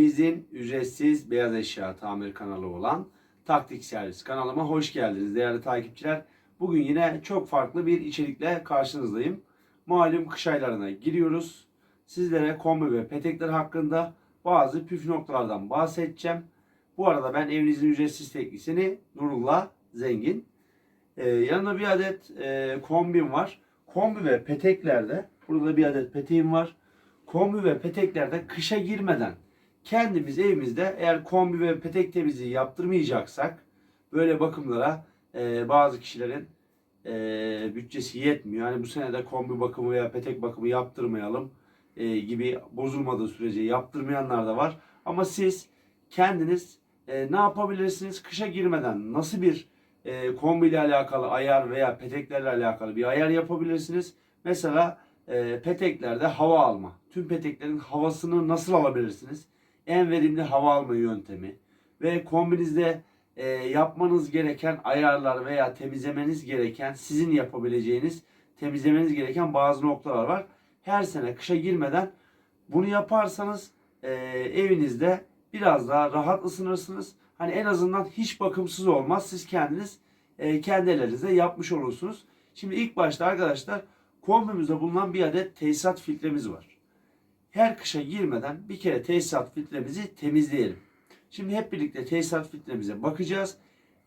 Evimizin ücretsiz beyaz eşya tamir kanalı olan Taktik Servis kanalıma hoş geldiniz değerli takipçiler. Bugün yine çok farklı bir içerikle karşınızdayım. Malum kış aylarına giriyoruz. Sizlere kombi ve petekler hakkında bazı püf noktalardan bahsedeceğim. Bu arada ben evinizin ücretsiz teknisini Nurullah Zengin. Ee, yanında bir adet e, kombim var. Kombi ve peteklerde, burada bir adet peteğim var. Kombi ve peteklerde kışa girmeden kendimiz evimizde eğer kombi ve petek temizliği yaptırmayacaksak böyle bakımlara e, bazı kişilerin e, bütçesi yetmiyor. Yani bu sene de kombi bakımı veya petek bakımı yaptırmayalım e, gibi bozulmadığı sürece yaptırmayanlar da var. Ama siz kendiniz e, ne yapabilirsiniz? Kışa girmeden nasıl bir e, kombi ile alakalı ayar veya peteklerle alakalı bir ayar yapabilirsiniz? Mesela e, peteklerde hava alma. Tüm peteklerin havasını nasıl alabilirsiniz? En verimli hava alma yöntemi ve kombinizde e, yapmanız gereken ayarlar veya temizlemeniz gereken sizin yapabileceğiniz temizlemeniz gereken bazı noktalar var. Her sene kışa girmeden bunu yaparsanız e, evinizde biraz daha rahat ısınırsınız. Hani en azından hiç bakımsız olmaz. Siz kendiniz e, kendi ellerinizle yapmış olursunuz. Şimdi ilk başta arkadaşlar kombimizde bulunan bir adet tesisat filtremiz var. Her kışa girmeden bir kere tesisat filtremizi temizleyelim. Şimdi hep birlikte tesisat filtremize bakacağız.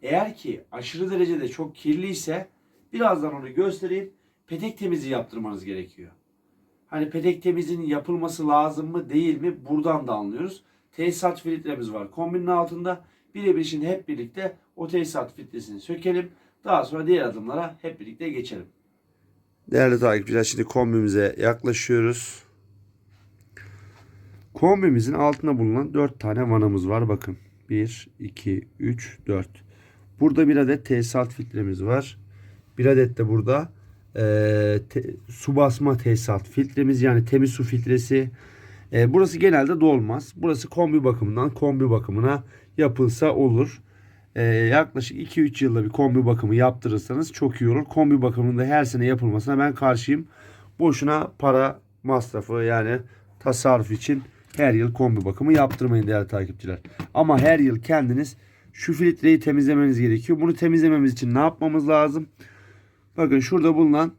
Eğer ki aşırı derecede çok kirliyse birazdan onu göstereyim. Petek temizliği yaptırmanız gerekiyor. Hani petek temizliğinin yapılması lazım mı değil mi buradan da anlıyoruz. Tesisat filtremiz var kombinin altında. Birebir şimdi hep birlikte o tesisat filtresini sökelim. Daha sonra diğer adımlara hep birlikte geçelim. Değerli takipçiler şimdi kombimize yaklaşıyoruz. Kombimizin altında bulunan 4 tane vanamız var. Bakın 1, 2, 3, 4. Burada bir adet tesisat filtremiz var. Bir adet de burada e, te, su basma tesisat filtremiz yani temiz su filtresi. E, burası genelde dolmaz. Burası kombi bakımından kombi bakımına yapılsa olur. E, yaklaşık 2-3 yılda bir kombi bakımı yaptırırsanız çok iyi olur. Kombi bakımında her sene yapılmasına ben karşıyım. Boşuna para masrafı yani tasarruf için her yıl kombi bakımı yaptırmayın değerli takipçiler. Ama her yıl kendiniz şu filtreyi temizlemeniz gerekiyor. Bunu temizlememiz için ne yapmamız lazım? Bakın şurada bulunan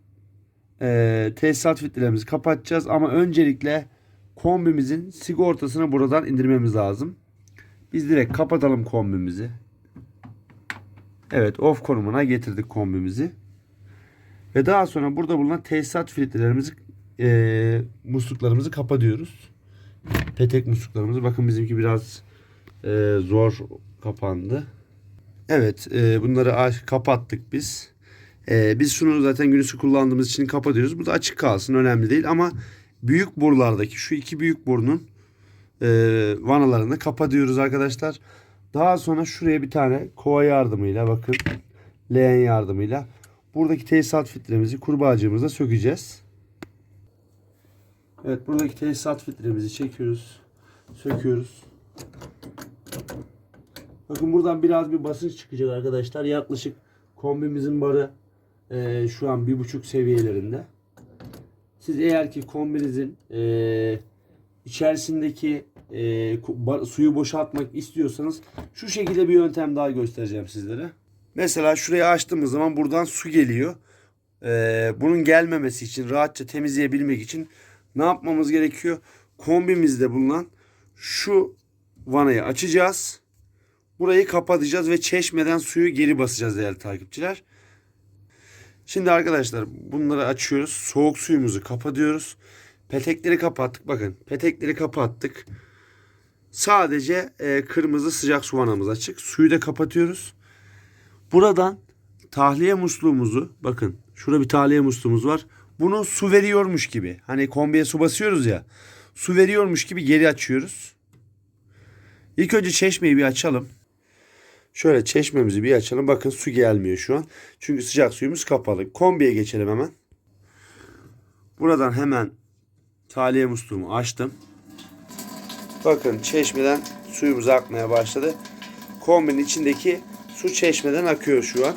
e, tesisat filtrelerimizi kapatacağız. Ama öncelikle kombimizin sigortasını buradan indirmemiz lazım. Biz direkt kapatalım kombimizi. Evet off konumuna getirdik kombimizi. Ve daha sonra burada bulunan tesisat filtrelerimizi e, musluklarımızı kapatıyoruz. Petek musluklarımızı. Bakın bizimki biraz e, zor kapandı. Evet e, bunları aç- kapattık biz. E, biz şunu zaten gün ışığı kullandığımız için kapatıyoruz. Bu da açık kalsın önemli değil ama büyük borulardaki şu iki büyük borunun e, vanalarını kapatıyoruz arkadaşlar. Daha sonra şuraya bir tane kova yardımıyla bakın leğen yardımıyla buradaki tesisat filtremizi kurbağacığımıza sökeceğiz. Evet buradaki tesisat filtremizi çekiyoruz. Söküyoruz. Bakın buradan biraz bir basınç çıkacak arkadaşlar. Yaklaşık kombimizin barı e, şu an bir buçuk seviyelerinde. Siz eğer ki kombinizin e, içerisindeki e, suyu boşaltmak istiyorsanız şu şekilde bir yöntem daha göstereceğim sizlere. Mesela şurayı açtığımız zaman buradan su geliyor. E, bunun gelmemesi için rahatça temizleyebilmek için ne yapmamız gerekiyor? Kombimizde bulunan şu vanayı açacağız. Burayı kapatacağız ve çeşmeden suyu geri basacağız değerli takipçiler. Şimdi arkadaşlar bunları açıyoruz. Soğuk suyumuzu kapatıyoruz. Petekleri kapattık. Bakın petekleri kapattık. Sadece e, kırmızı sıcak su vanamız açık. Suyu da kapatıyoruz. Buradan tahliye musluğumuzu bakın şurada bir tahliye musluğumuz var. Bunu su veriyormuş gibi. Hani kombiye su basıyoruz ya. Su veriyormuş gibi geri açıyoruz. İlk önce çeşmeyi bir açalım. Şöyle çeşmemizi bir açalım. Bakın su gelmiyor şu an. Çünkü sıcak suyumuz kapalı. Kombiye geçelim hemen. Buradan hemen tahliye musluğumu açtım. Bakın çeşmeden suyumuz akmaya başladı. Kombinin içindeki su çeşmeden akıyor şu an.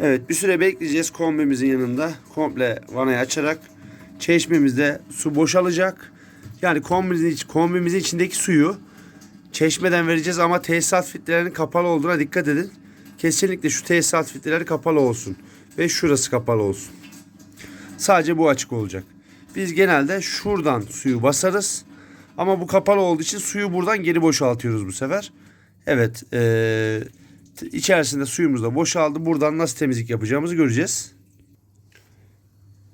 Evet bir süre bekleyeceğiz kombimizin yanında. Komple vanayı açarak çeşmemizde su boşalacak. Yani kombimizin, iç- kombimizin içindeki suyu çeşmeden vereceğiz ama tesisat filtrelerinin kapalı olduğuna dikkat edin. Kesinlikle şu tesisat filtreleri kapalı olsun. Ve şurası kapalı olsun. Sadece bu açık olacak. Biz genelde şuradan suyu basarız. Ama bu kapalı olduğu için suyu buradan geri boşaltıyoruz bu sefer. Evet. eee, t- içerisinde suyumuz da boşaldı. Buradan nasıl temizlik yapacağımızı göreceğiz.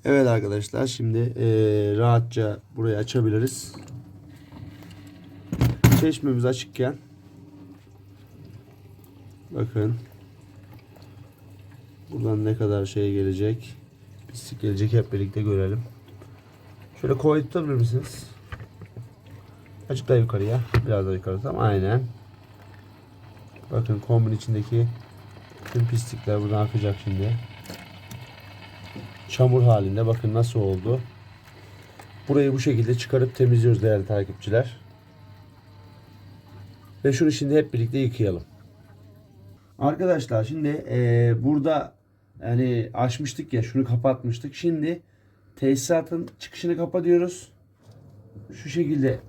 Evet arkadaşlar şimdi eee, rahatça burayı açabiliriz. Çeşmemiz açıkken bakın buradan ne kadar şey gelecek pislik gelecek hep birlikte görelim. Şöyle koy tutabilir misiniz? Azıcık daha yukarıya. Biraz daha yukarı. Tamam aynen. Bakın kombin içindeki tüm pislikler buradan akacak şimdi. Çamur halinde. Bakın nasıl oldu. Burayı bu şekilde çıkarıp temizliyoruz değerli takipçiler. Ve şunu şimdi hep birlikte yıkayalım. Arkadaşlar şimdi eee, burada yani açmıştık ya şunu kapatmıştık. Şimdi tesisatın çıkışını kapatıyoruz. Şu şekilde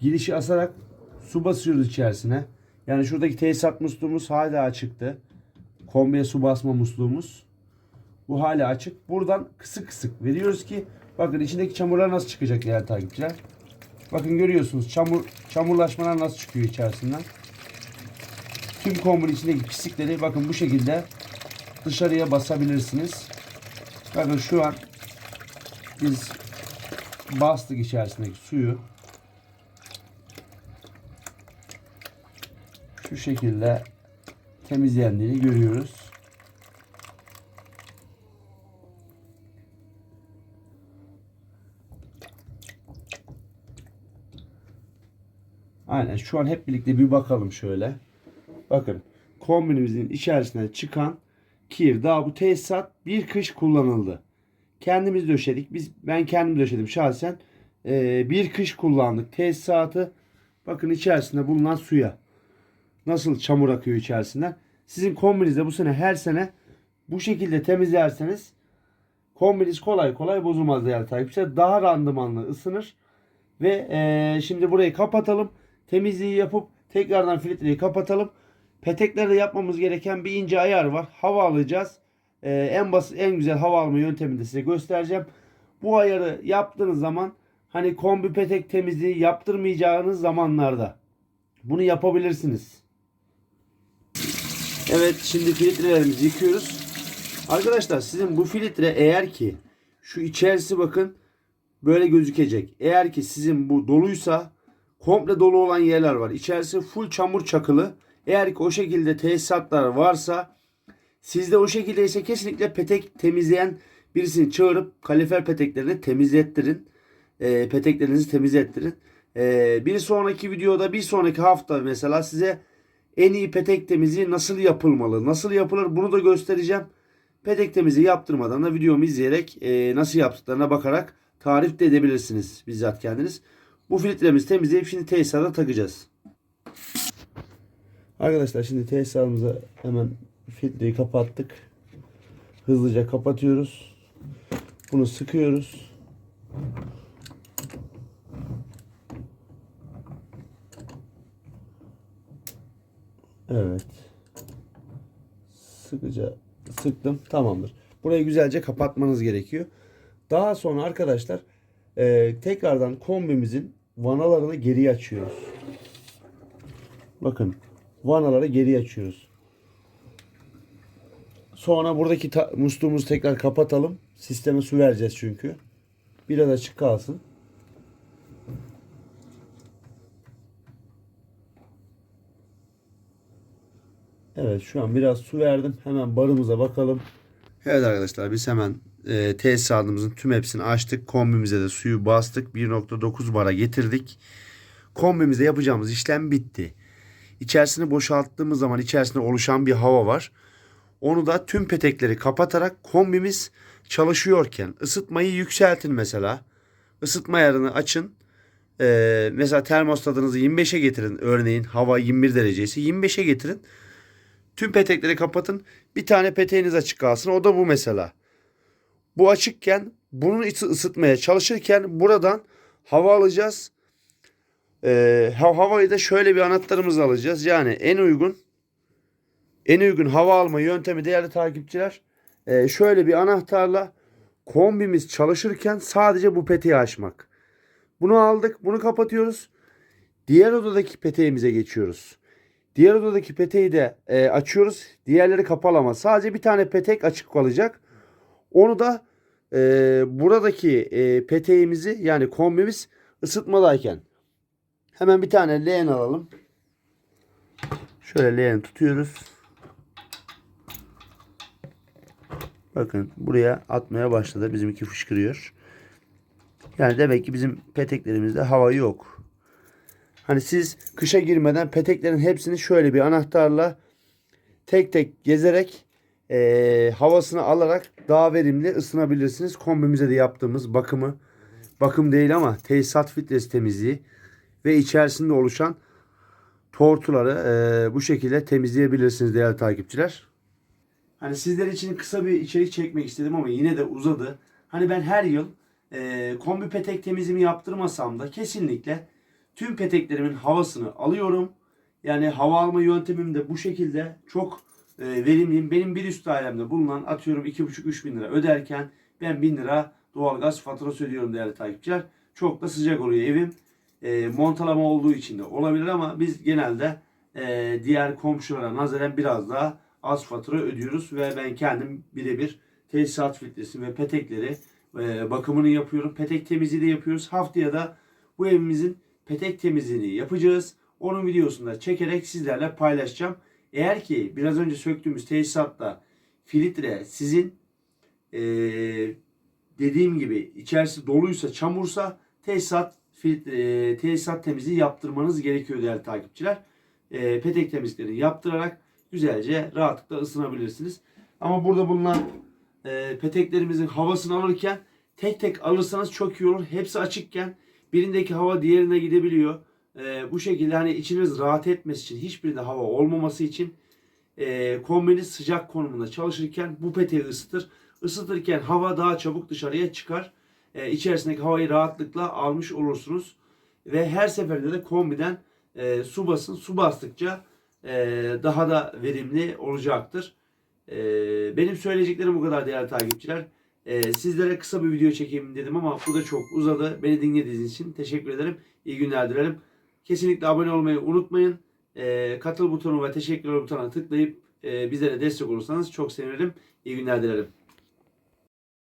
girişi asarak su basıyoruz içerisine. Yani şuradaki tesisat musluğumuz hala açıktı. Kombiye su basma musluğumuz. Bu hala açık. Buradan kısık kısık veriyoruz ki bakın içindeki çamurlar nasıl çıkacak değerli takipçiler. Bakın görüyorsunuz çamur çamurlaşmalar nasıl çıkıyor içerisinden. Tüm kombin içindeki pislikleri bakın bu şekilde dışarıya basabilirsiniz. Bakın şu an biz bastık içerisindeki suyu. Şu şekilde temizlendiğini görüyoruz. Aynen şu an hep birlikte bir bakalım şöyle. Bakın kombinimizin içerisine çıkan kir daha bu tesisat bir kış kullanıldı. Kendimiz döşedik. Biz ben kendim döşedim şahsen. Ee, bir kış kullandık tesisatı. Bakın içerisinde bulunan suya nasıl çamur akıyor içerisinden. Sizin kombinizde bu sene her sene bu şekilde temizlerseniz kombiniz kolay kolay bozulmaz değerli takipçiler. Daha randımanlı ısınır. Ve eee, şimdi burayı kapatalım. Temizliği yapıp tekrardan filtreyi kapatalım. Peteklerde yapmamız gereken bir ince ayar var. Hava alacağız. Eee, en basit en güzel hava alma yöntemini de size göstereceğim. Bu ayarı yaptığınız zaman hani kombi petek temizliği yaptırmayacağınız zamanlarda bunu yapabilirsiniz. Evet şimdi filtrelerimizi yıkıyoruz. Arkadaşlar sizin bu filtre eğer ki şu içerisi bakın böyle gözükecek. Eğer ki sizin bu doluysa komple dolu olan yerler var. İçerisi full çamur çakılı. Eğer ki o şekilde tesisatlar varsa sizde o şekilde ise kesinlikle petek temizleyen birisini çağırıp kalifer peteklerini temizlettirin. E, peteklerinizi temizlettirin. E, bir sonraki videoda bir sonraki hafta mesela size en iyi petek temizliği nasıl yapılmalı, nasıl yapılır bunu da göstereceğim. Petek temizliği yaptırmadan da videomu izleyerek e, nasıl yaptıklarına bakarak tarif de edebilirsiniz bizzat kendiniz. Bu filtremizi temizleyip şimdi tesisata takacağız. Arkadaşlar şimdi tesisatımıza hemen filtreyi kapattık. Hızlıca kapatıyoruz. Bunu sıkıyoruz. Evet. Sıkıca sıktım. Tamamdır. Burayı güzelce kapatmanız gerekiyor. Daha sonra arkadaşlar e, tekrardan kombimizin vanalarını geri açıyoruz. Bakın vanaları geri açıyoruz. Sonra buradaki musluğumuzu tekrar kapatalım. Sisteme su vereceğiz çünkü. Biraz açık kalsın. Evet şu an biraz su verdim. Hemen barımıza bakalım. Evet arkadaşlar biz hemen e, tesisatımızın tüm hepsini açtık. Kombimize de suyu bastık. 1.9 bara getirdik. Kombimize yapacağımız işlem bitti. İçerisini boşalttığımız zaman içerisinde oluşan bir hava var. Onu da tüm petekleri kapatarak kombimiz çalışıyorken ısıtmayı yükseltin mesela. Isıtma ayarını açın. Ee, mesela termostatınızı 25'e getirin. Örneğin hava 21 derecesi 25'e getirin. Tüm petekleri kapatın. Bir tane peteğiniz açık kalsın. O da bu mesela. Bu açıkken bunun içi ısıtmaya çalışırken buradan hava alacağız. Ee, ha- havayı da şöyle bir anahtarımız alacağız. Yani en uygun en uygun hava alma yöntemi değerli takipçiler. ee, şöyle bir anahtarla kombimiz çalışırken sadece bu peteği açmak. Bunu aldık. Bunu kapatıyoruz. Diğer odadaki peteğimize geçiyoruz. Diğer odadaki peteği de e, açıyoruz. Diğerleri kapalı ama sadece bir tane petek açık kalacak. Onu da e, buradaki e, peteğimizi yani kombimiz ısıtmadayken hemen bir tane leğen alalım. Şöyle leğen tutuyoruz. Bakın buraya atmaya başladı. Bizimki fışkırıyor. Yani demek ki bizim peteklerimizde hava yok. Hani siz kışa girmeden peteklerin hepsini şöyle bir anahtarla tek tek gezerek eee, havasını alarak daha verimli ısınabilirsiniz. Kombimize de yaptığımız bakımı bakım değil ama tesisat filtresi temizliği ve içerisinde oluşan tortuları eee, bu şekilde temizleyebilirsiniz değerli takipçiler. Hani sizler için kısa bir içerik çekmek istedim ama yine de uzadı. Hani ben her yıl eee, kombi petek temizliğimi yaptırmasam da kesinlikle tüm peteklerimin havasını alıyorum. Yani hava alma yöntemim de bu şekilde çok e, verimliyim. Benim bir üst dairemde bulunan atıyorum 2,5-3 bin lira öderken ben 1000 lira doğalgaz faturası ödüyorum değerli takipçiler. Çok da sıcak oluyor evim. E, montalama olduğu için de olabilir ama biz genelde e, diğer komşulara nazaran biraz daha az fatura ödüyoruz ve ben kendim birebir tesisat filtresi ve petekleri e, bakımını yapıyorum. Petek temizliği de yapıyoruz. Haftaya da bu evimizin petek temizliğini yapacağız. Onun videosunu da çekerek sizlerle paylaşacağım. Eğer ki biraz önce söktüğümüz tesisatta filtre sizin eee, dediğim gibi içerisi doluysa çamursa tesisat filtre, tesisat temizliği yaptırmanız gerekiyor değerli takipçiler. Eee, petek temizliklerini yaptırarak güzelce rahatlıkla ısınabilirsiniz. Ama burada bulunan eee, peteklerimizin havasını alırken tek tek alırsanız çok iyi olur. Hepsi açıkken birindeki hava diğerine gidebiliyor. Ee, bu şekilde hani içiniz rahat etmesi için hiçbirinde hava olmaması için e, kombiniz sıcak konumunda çalışırken bu peteği ısıtır. Isıtırken hava daha çabuk dışarıya çıkar. E, içerisindeki havayı rahatlıkla almış olursunuz. Ve her seferinde de kombiden e, su basın. Su bastıkça e, daha da verimli olacaktır. E, benim söyleyeceklerim bu kadar değerli takipçiler. Ee, sizlere kısa bir video çekeyim dedim ama bu da çok uzadı. Beni dinlediğiniz için teşekkür ederim. İyi günler dilerim. Kesinlikle abone olmayı unutmayın. Ee, katıl butonu ve teşekkürler butonuna tıklayıp e, bizlere destek olursanız çok sevinirim. İyi günler dilerim.